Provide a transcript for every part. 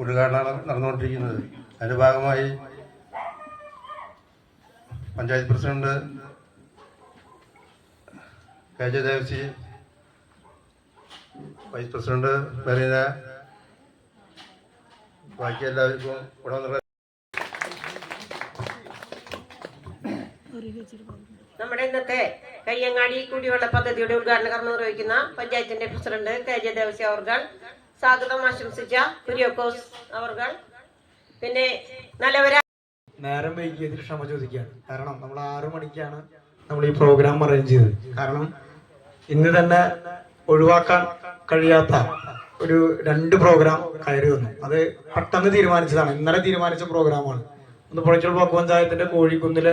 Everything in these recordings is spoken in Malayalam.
ഉദ്ഘാടനമാണ് നടന്നുകൊണ്ടിരിക്കുന്നത്. അതിന്റെ ഭാഗമായി panchayat president K J Devasi vice president Merina ബാക്കി എല്ലാവർക്കും ഇവിടെ വന്നുള്ള നമ്മുടെ ഇന്നത്തെ കയ്യങ്ങാടി കുടിവെള്ള പദ്ധതിയുടെ ഉദ്ഘാടന കർമ്മം നിർവഹിക്കുന്ന പഞ്ചായത്തിന്റെ പ്രസിഡന്റ് കെ ജെ ദേവസി അവർകൾ സ്വാഗതം ആശംസിച്ച കുര്യോക്കോസ് അവർകൾ പിന്നെ നല്ലവരാ നേരം വൈകിയതിൽ ക്ഷമ ചോദിക്കുകയാണ്. കാരണം നമ്മൾ ആറു മണിക്കാണ് നമ്മൾ ഈ പ്രോഗ്രാം അറേഞ്ച് ചെയ്തത്. കാരണം ഇന്ന് തന്നെ ഒഴിവാക്കാൻ കഴിയാത്ത ഒരു രണ്ട് പ്രോഗ്രാം കയറി വന്നു. അത് പെട്ടെന്ന് തീരുമാനിച്ചതാണ്. ഇന്നലെ തീരുമാനിച്ച പ്രോഗ്രാമാണ് ഒന്ന് പുഴച്ചൽ ബ്ലോക്ക് പഞ്ചായത്തിന്റെ കോഴിക്കുന്നിലെ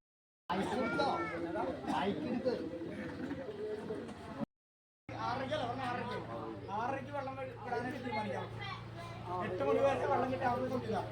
ആറരയ്ക്ക് വെള്ളം വിടാനായിട്ട് തീരുമാനിക്കാം. എട്ട് മണി വരെ വെള്ളം കിട്ടാവുന്ന സംവിധാനം.